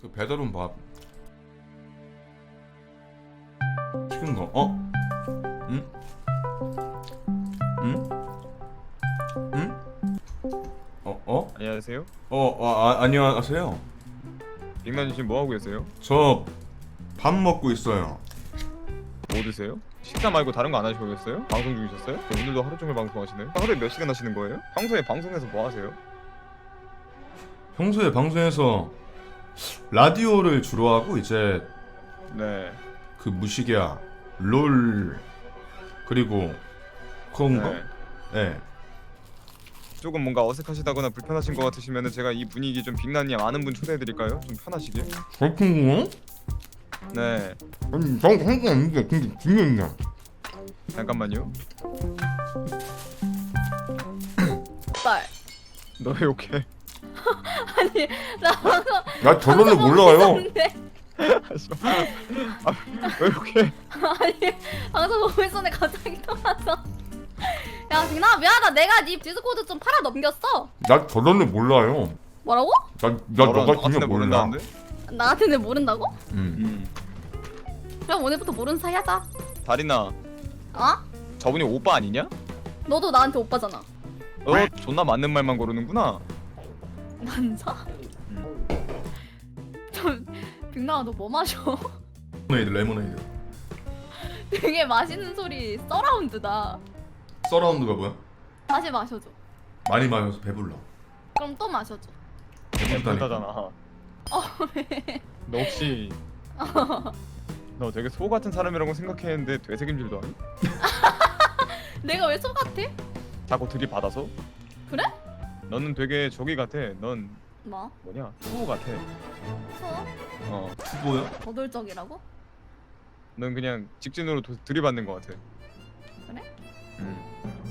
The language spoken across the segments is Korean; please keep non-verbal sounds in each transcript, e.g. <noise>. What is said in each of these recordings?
그 배달온 밥 시킨 거 어? 응? 응? 응? 어? 어? 안녕하세요. 어? 아, 아, 안녕하세요 빅나님 지금 뭐 하고 계세요? 저 밥 먹고 있어요 뭐 드세요? 식사 말고 다른 거 안 하시고 계셨어요? 방송 중이셨어요? 오늘도 하루 종일 방송하시네요? 하루에 몇 시간 하시는 거예요? 평소에 방송에서 뭐 하세요? 평소에 방송에서 라디오를 주로 하고 이제 네. 그 무식이야 롤 그리고 그런 거? 네. 네. 조금 뭔가 어색하시다거나 불편하신 것 같으시면 제가 이 분위기 좀 빅나님 아는 분 초대해드릴까요? 좀 편하시게. 그렇군 거? 네. 아니 난거 아닌데 근데 중요했냐 잠깐만요. 딸. <laughs> 너왜 욕해? 아니 나 방금 나 방송 몰라요 보고 있었는데. 하지 마. 아, 왜 욕해? 아니 방송 보고 있었는데 갑자기 통화서. 야 빅나 미안하다 내가 네 디스코드 좀 팔아 넘겼어. 나 저런을 몰라요 뭐라고? 나, 나 너랑 애 중요 몰라 모른다는데? 나 같은 애 모른다고? 음. 음. 그럼 오늘부터 모르는 사이 하자. 다리나, 어? 저분이 오빠 아니냐? 너도 나한테 오빠잖아. 너 존나 맞는 말만 고르는구나. 난사? 좀 빅나 너뭐 마셔? 레모네이드 레모네이드 되게 맛있는 소리 서라운드다. 서라운드가 뭐야? 다시 마셔줘. 많이 마셔서 배불러 그럼 또 마셔줘. 배부르다니까 그렇다잖아. 어 왜? 너 혹시 너 되게 소 같은 사람이라고 생각했는데 되새김질도 하니? <laughs> 내가 왜소 같아? 자꾸 들이받아서? 그래? 너는 되게 저기 같아. 넌 뭐? 뭐냐? 소 같아. 소? 어. 투보야? 거돌적이라고? 넌 그냥 직진으로 도, 들이받는 것 같아. 그래? 응.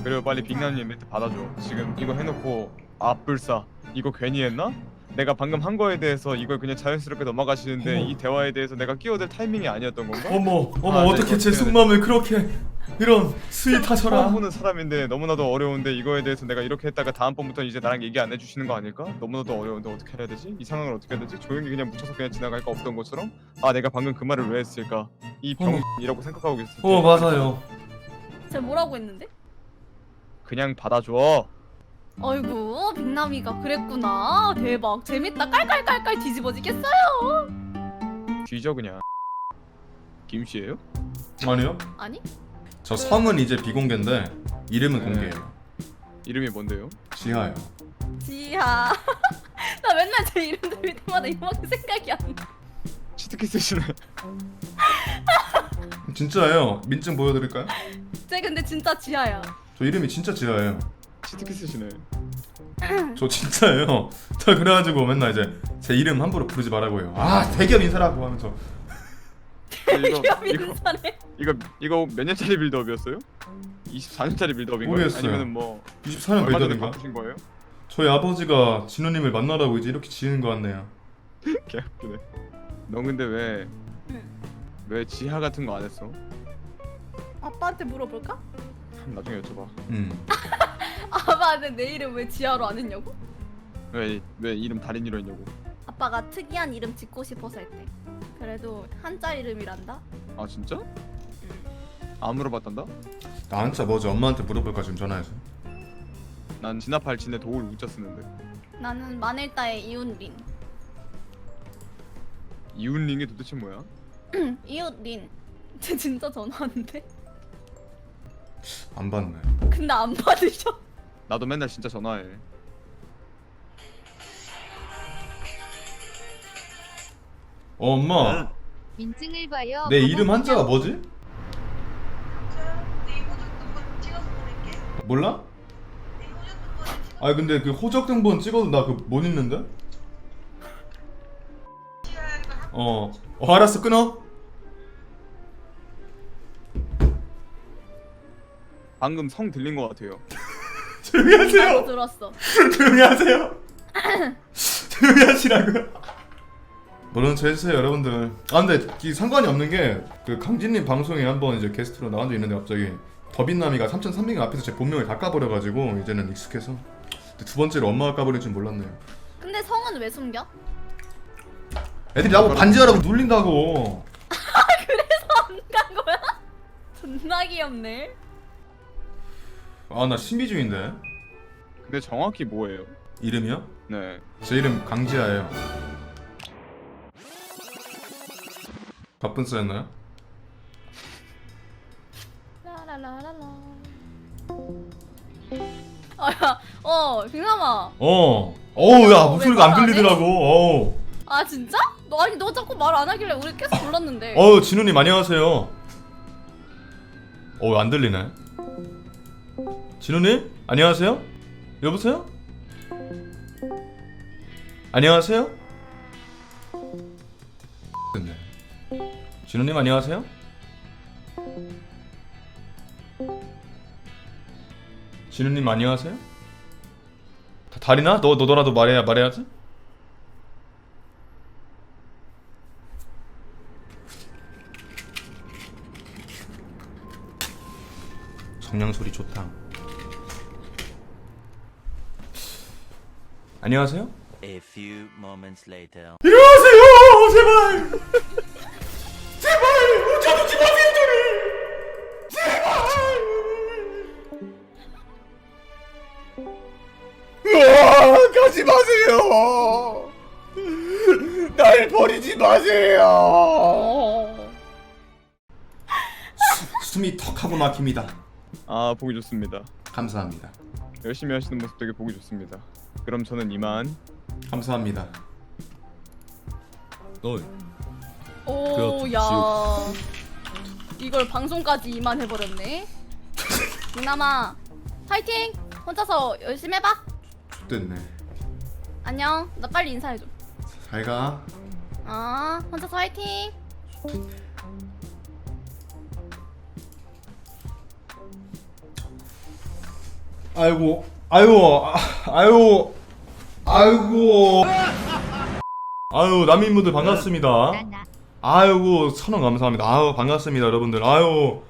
그리고 빨리 빅남님 멘트 받아줘. 지금 이거 해놓고 아뿔싸 이거 괜히 했나? 내가 방금 한 거에 대해서 이걸 그냥 자연스럽게 넘어가시는데 어머. 이 대화에 대해서 내가 끼어들 타이밍이 아니었던 건가? 어머 어머 아, 네, 어떻게 제 어떻게 속마음을 그렇게 이런 처음 스윗하셔라 보는 사람인데 너무나도 어려운데 이거에 대해서 내가 이렇게 했다가 다음번부터 이제 나랑 얘기 안 해주시는 거 아닐까? 너무나도 어려운데 어떻게 해야 되지? 이 상황을 어떻게 해야 되지? 조용히 그냥 묻혀서 그냥 지나갈까 없던 것처럼? 아 내가 방금 그 말을 왜 했을까? 이 어머. 병이라고 생각하고 계셨을 때어 맞아요 쟤 뭐라고 했는데? 그냥 받아줘 아이고 빅남이가 그랬구나. 대박. 재밌다. 깔깔깔깔 뒤집어지겠어요. 뒤져 그냥. 김씨예요? 아니요. 아니? 저 성은 이제 비공개인데 이름은 네. 공개예요. 이름이 뭔데요? 지하요. 지하. <laughs> 나 맨날 제 이름 들을 때마다 이만큼 생각이 안나. 치트키 쓰시네 <laughs> 진짜예요. 민증 보여드릴까요? 쟤 근데 진짜 지하야. 저 이름이 진짜 지하예요 치트키 쓰시네 저 진짜예요 <laughs> 저 그래가지고 맨날 이제 제 이름 함부로 부르지 말라고 해요 아 대기업 인사라고 하면서 이거 기업 이거 인사네 이거 이거 몇 년짜리 빌드업이었어요? 24년짜리 빌드업인가요? 모르겠어요. 아니면은 뭐 24년 얼마 전에 배달인가? 바꾸신 거예요? 저희 아버지가 진우님을 만나라고 이제 이렇게 지은 것 같네요 <laughs> 개웃기네 너 근데 왜왜 응. 지하 같은 거 안 했어? 아빠한테 물어볼까? 나중에 여쭤봐 음 <laughs> 아빠한테 내 이름 왜 지하로 안 했냐고? 왜, 왜 이름 달인이로 했냐고 아빠가 특이한 이름 짓고 싶어서 했대 그래도 한자 이름이란다? 아 진짜? 안 물어봤단다? 나 한자 뭐지 엄마한테 물어볼까 지금 전화해서 난 진압할 진에 도울 우자 쓰는데 나는 마늘따의 이웃린 이웃링이 도대체 뭐야? 이웃린 쟤 진짜 전화 왔는데? 안 받네 근데 안 받으셔 나도 맨날 진짜 전화해 어 엄마 민증을 봐요. 내 이름 한자가 뭐지? 네 호적 등본 찍어서 보낼게. 몰라? 네 호적 등본 아 근데 그 호적 등본 찍어도 나 그못 읽는데? 찍어야겠다. 어, 어 알았어 끊어 방금 성 들린 것 같아요 조용히 하세요. 들었어. 조용히 하세요. <clears throat> 조용히 하시라고 모르는 척 해주세요 여러분들 아 근데 이 상관이 없는 게 그 강진님 방송에 한번 이제 게스트로 나간 적 있는데 갑자기 더빈남이가 3,300명 앞에서 제 본명을 다 까버려가지고 이제는 익숙해서. 근데 두 번째로 엄마가 까버릴 줄 몰랐네요. 근데 성은 왜 숨겨? 애들이 나보고 반지하라고 눌린다고. <laughs> 간 거야? 존나 귀엽네. 아 나 신비주의인데 근데 정확히 뭐예요? 이름이요? 네. 제 이름 강지아예요 바쁜 싸였나요? 라라라라라. 아야, 어, 빅남아. 어 어우 야왜 목소리가 안? 들리더라고 어우 아 진짜? 너 아니 너 자꾸 말 안 하길래 우리 계속 불렀는데. 어우 진우님 안녕하세요 어우 안 들리네 진우님 안녕하세요? 여보세요? 안녕하세요? 됐네 진우님 안녕하세요? 진우님 안녕하세요? 다, 다리나? 너 너더라도 말해야 말해야지. 성냥 소리 좋다. 안녕하세요? A few moments later. 일어나세요 제발 제발 저도 좀 하세요 저를 제발 으아 가지 마세요 날 버리지 마세요 어. 숨이 턱 하고 막힙니다 아 보기 좋습니다. 감사합니다 열심히 하시는 모습 되게 보기 좋습니다. 그럼 저는 이만. 감사합니다 너 오, 그 야. 이걸 방송까지 이만 해버렸네. 빅남아, 파이팅! 혼자서 열심히 해봐. 됐네 안녕. 나 빨리 인사해줘. 잘 가 아, 혼자서 화이팅! 아이고, 아이고, 아, 아이고, 아이고. 아유, 남인분들 반갑습니다. 아이고, 천원 감사합니다. 아유, 반갑습니다, 여러분들. 아유.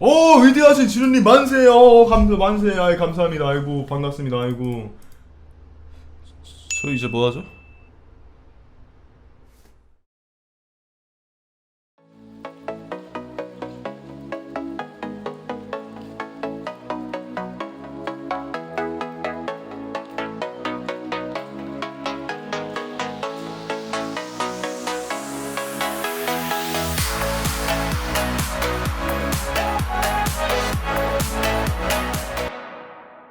오, 위대하신 지루님 만세요. 감사, 만세. 아이, 감사합니다. 아이고, 반갑습니다. 아이고. 저 이제 뭐 하죠?